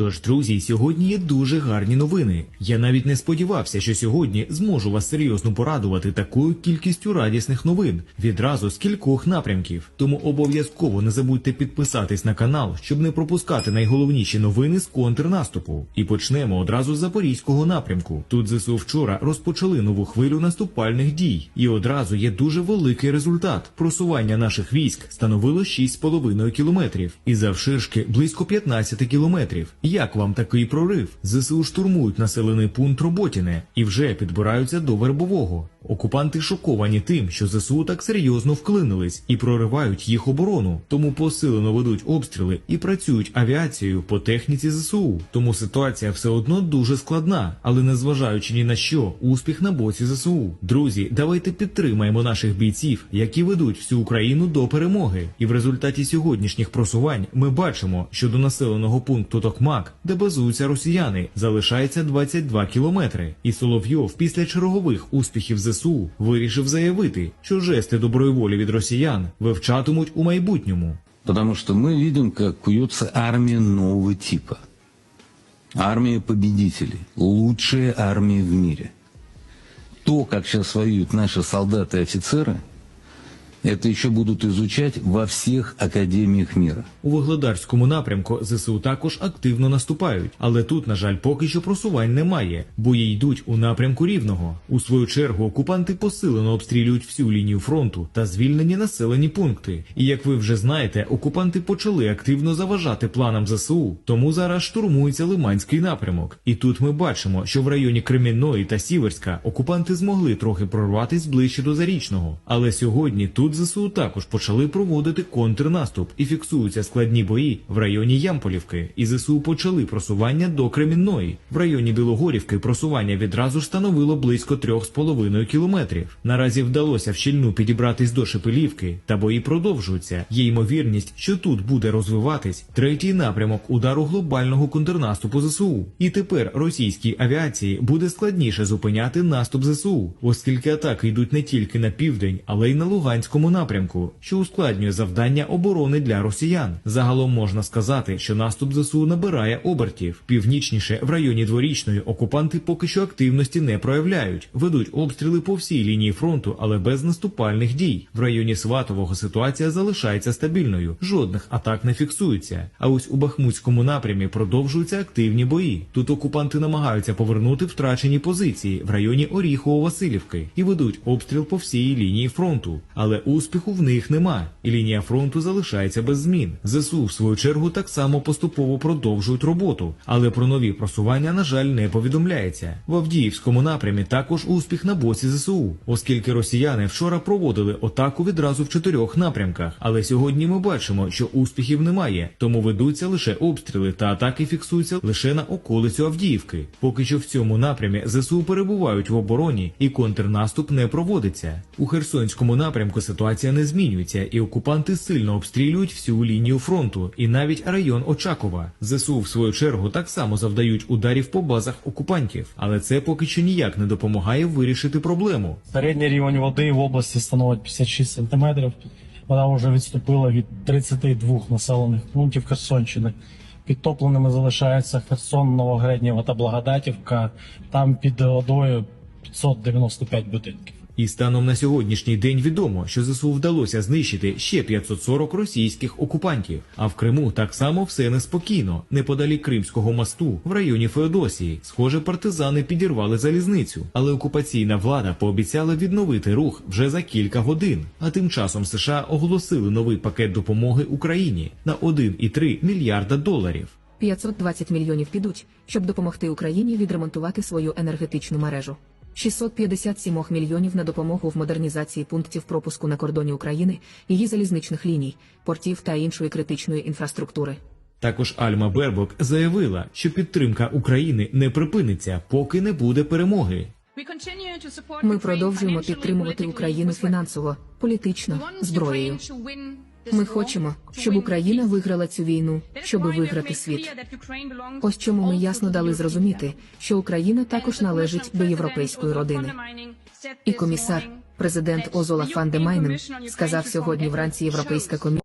Тож, друзі, сьогодні є дуже гарні новини. Я навіть не сподівався, що сьогодні зможу вас серйозно порадувати такою кількістю радісних новин відразу з кількох напрямків. Тому обов'язково не забудьте підписатись на канал, щоб не пропускати найголовніші новини з контрнаступу. І почнемо одразу з запорізького напрямку. Тут ЗСУ вчора розпочали нову хвилю наступальних дій, і одразу є дуже великий результат. Просування наших військ становило 6,5 кілометрів, і завширшки близько 15 кілометрів. Як вам такий прорив? ЗСУ штурмують населений пункт Роботіне і вже підбираються до Вербового. Окупанти шоковані тим, що ЗСУ так серйозно вклинились і проривають їх оборону, тому посилено ведуть обстріли і працюють авіацією по техніці ЗСУ. Тому ситуація все одно дуже складна, але незважаючи ні на що, успіх на боці ЗСУ. Друзі, давайте підтримаємо наших бійців, які ведуть всю Україну до перемоги. І в результаті сьогоднішніх просувань ми бачимо, що до населеного пункту Токмак, де базуються росіяни, залишається 22 кілометри. І Соловйов після чергових успіхів ЗСУ вирішив заявити, що жести доброї волі від росіян вивчатимуть у майбутньому. Потому что мы видим, как куется армия нового типа. Армия победителей. Лучшая армия в мире. То, как сейчас воюют наши солдаты и офицеры, это еще будут изучать во всех академиях мира. У Вугледарському напрямку ЗСУ також активно наступають, але тут, на жаль, поки що просувань немає. Бої йдуть у напрямку рівного. У свою чергу окупанти посилено обстрілюють всю лінію фронту та звільнені населені пункти. І як ви вже знаєте, окупанти почали активно заважати планам ЗСУ, тому зараз штурмується Лиманський напрямок. І тут ми бачимо, що в районі Кремінної та Сіверська окупанти змогли трохи прорватись ближче до Зарічного. Але сьогодні тут ЗСУ також почали проводити контрнаступ і фіксуються складні бої в районі Ямполівки. І ЗСУ почали просування до Кремінної. В районі Білогорівки просування відразу ж становило близько 3,5 кілометрів. Наразі вдалося вщільну підібратись до Шепелівки, та бої продовжуються. Є ймовірність, що тут буде розвиватись третій напрямок удару глобального контрнаступу ЗСУ. І тепер російській авіації буде складніше зупиняти наступ ЗСУ, оскільки атаки йдуть не тільки на південь, але й на Луганському напрямку, що ускладнює завдання оборони для росіян. Загалом можна сказати, що наступ ЗСУ набирає обертів. Північніше в районі дворічної окупанти поки що активності не проявляють, ведуть обстріли по всій лінії фронту, але без наступальних дій. В районі Сватового ситуація залишається стабільною, жодних атак не фіксується. А ось у Бахмутському напрямі продовжуються активні бої. Тут окупанти намагаються повернути втрачені позиції в районі Оріхово-Василівки і ведуть обстріл по всій лінії фронту. Але успіху в них нема, і лінія фронту залишається без змін. ЗСУ, в свою чергу, так само поступово продовжують роботу, але про нові просування, на жаль, не повідомляється. В Авдіївському напрямі також успіх на боці ЗСУ, оскільки росіяни вчора проводили атаку відразу в чотирьох напрямках. Але сьогодні ми бачимо, що успіхів немає, тому ведуться лише обстріли та атаки фіксуються лише на околицю Авдіївки. Поки що в цьому напрямі ЗСУ перебувають в обороні і контрнаступ не проводиться. У Херсонському напрямку ситуація не змінюється, і окупанти сильно обстрілюють всю лінію фронту і навіть район Очакова. ЗСУ в свою чергу так само завдають ударів по базах окупантів, але це поки що ніяк не допомагає вирішити проблему. Середній рівень води в області становить 56 сантиметрів. Вона вже відступила від 32 населених пунктів Херсонщини. Підтопленими залишаються Херсон, Новогреднєва та Благодатівка. Там під водою 595 будинків. І станом на сьогоднішній день відомо, що ЗСУ вдалося знищити ще 540 російських окупантів. А в Криму так само все неспокійно. Неподалік Кримського мосту, в районі Феодосії, схоже, партизани підірвали залізницю, але окупаційна влада пообіцяла відновити рух вже за кілька годин. А тим часом США оголосили новий пакет допомоги Україні на 1,3 мільярда доларів. 520 мільйонів підуть, щоб допомогти Україні відремонтувати свою енергетичну мережу. 657 мільйонів на допомогу в модернізації пунктів пропуску на кордоні України, її залізничних ліній, портів та іншої критичної інфраструктури. Також Альма Бербок заявила, що підтримка України не припиниться, поки не буде перемоги. Ми продовжуємо підтримувати Україну фінансово, політично, зброєю. Ми хочемо, щоб Україна виграла цю війну, щоб виграти світ. Ось чому ми ясно дали зрозуміти, що Україна також належить до європейської родини. І комісар, президент Озола Фан де Майнен, сказав сьогодні вранці Європейська комісія.